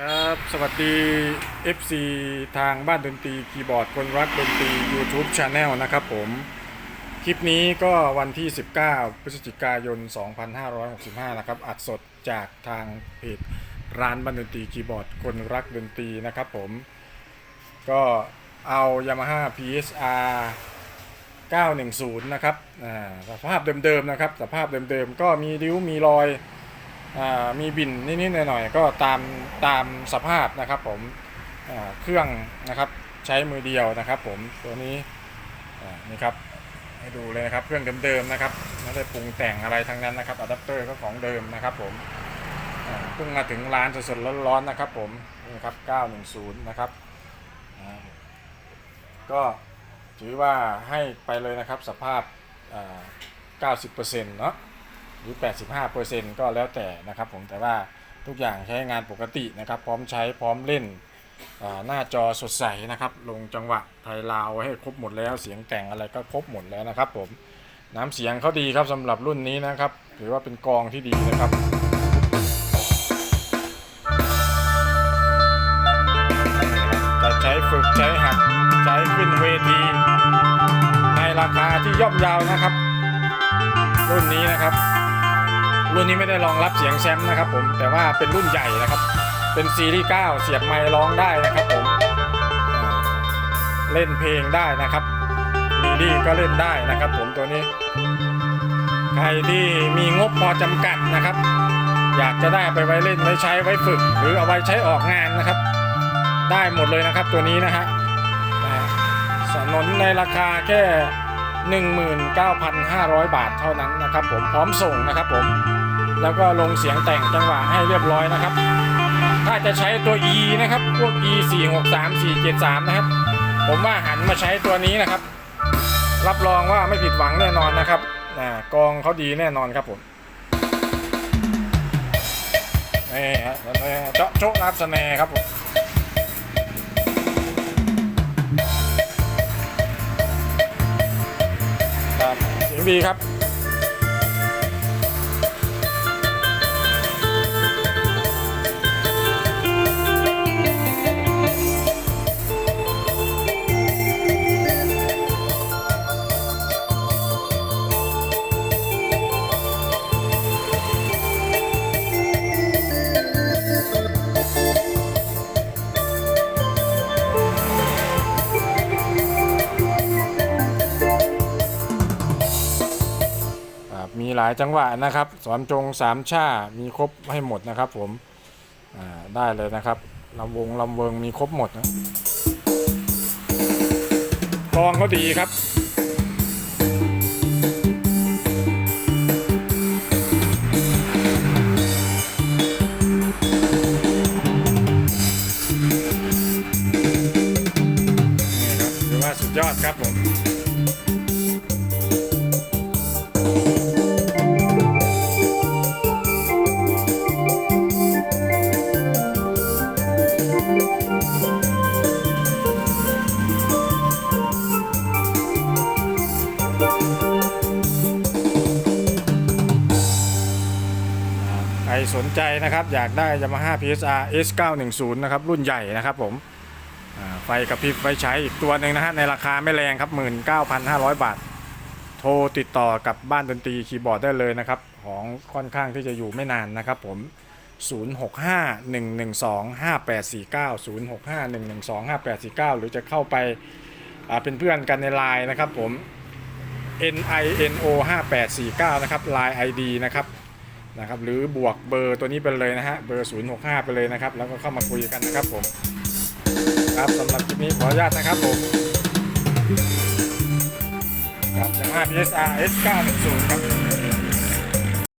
ครับสวัสดี FC ทางบ้านดนตรีคีย์บอร์ดคนรักดนตรี YouTube Channel นะครับผม คลิปนี้ก็วันที่ 19 พฤศจิกายน 2565 นะครับ อัดสดจากทางเพจร้านบ้านดนตรีคีย์บอร์ดคนรักดนตรีนะครับผม ก็เอา Yamaha PSR 910 นะครับสภาพเดิมๆนะครับ สภาพเดิมๆ ก็มีริ้วมีรอย มีบินนิดๆหน่อยๆก็ตามตามสภาพนะครับผมเครื่องนะครับใช้มือเดียวนะครับ ผมตัวนี้นี่ครับให้ดูเลยนะครับเครื่องเดิมๆนะครับไม่ได้ปรุงแต่งอะไรทั้งนั้นนะครับอะแดปเตอร์ก็ของเดิมนะครับผมเพิ่งมาถึงร้านสดๆร้อนๆนะครับ ผมนี่ครับ 910 นะครับก็ถือว่าให้ไปเลยนะครับสภาพ 90%เนาะ หรือ 85%ก็แล้วแต่นะครับผมแต่ว่าทุกอย่างใช้งานปกตินะครับ พร้อมใช้พร้อมเล่นหน้าจอสดใสนะครับ ลงจังหวะไทยลาวให้ครบหมดแล้วเสียงแต่งอะไรก็ครบหมดแล้วนะครับ ผมน้ำเสียงเขาดีครับสำหรับรุ่นนี้นะครับถือว่าเป็นกองที่ดีนะครับจะใช้ฝึกใช้หัดใช้ขึ้นเวที ในราคาที่ย่อมเยาวนะครับ รุ่นนี้นะครับ รุ่นนี้ไม่ได้รองรับเสียงแชมป์นะครับผมแต่ว่าเป็นรุ่นใหญ่นะครับ เป็นซีรีส์9เสียบไมค์ร้องได้นะครับผมเล่นเพลงได้นะครับมีดีก็เล่นได้นะครับ ผมตัวนี้ ใครที่มีงบพอจำกัดนะครับ อยากจะได้ไปไว้เล่นไว้ใช้ไว้ฝึก หรือเอาไว้ใช้ออกงานนะครับ ได้หมดเลยนะครับตัวนี้นะฮะนะฮะสนนในราคาแค่ 19,500 บาทเท่านั้นนะครับผมพร้อมส่งนะครับผม แล้วก็ลงเสียงแต่งจังหวะให้เรียบร้อยนะครับ ถ้าจะใช้ตัว E นะครับ พวก E 4 6 3 4 7 3 นะครับ ผมว่าหันมาใช้ตัวนี้นะครับ รับรองว่าไม่ผิดหวังแน่นอนนะครับอ่ากองเขาดีแน่นอนครับผมนี่ฮะเจาะโจ๊ะรับสแนร์ครับผมครับเสียงดีครับ มีหลายจังหวะนะครับ สอนจงสามชามีครบให้หมดนะครับ ผมได้เลยนะครับลำวงลำเวิงมีครบหมดนะกองเขาดีครับนี่ครับถือว่าสุดยอดครับผม สนใจนะครับ อยากได้ Yamaha PSR S910 นะครับ รุ่นใหญ่นะครับผมไฟกระพริบไฟใช้อีกตัวหนึ่งนะฮะ ในราคาไม่แรงครับ 19,500 บาท โทรติดต่อกับบ้านดนตรีคีย์บอร์ดได้เลยนะครับ ของค่อนข้างที่จะอยู่ไม่นานนะครับผม 0651125849 0651125849 หรือจะเข้าไปเป็นเพื่อนกันในไลน์นะครับผม NINO 5849นะครับ Line ID นะครับ นะครับหรือบวกเบอร์ตัวนี้ไปเลยนะฮะเบอร์ 065 ไปเลยนะครับ แล้วก็เข้ามาคุยกันนะครับผมครับสำหรับคลิปนี้ขออนุญาตนะครับผมครับจาก5 PSR S910 ครับ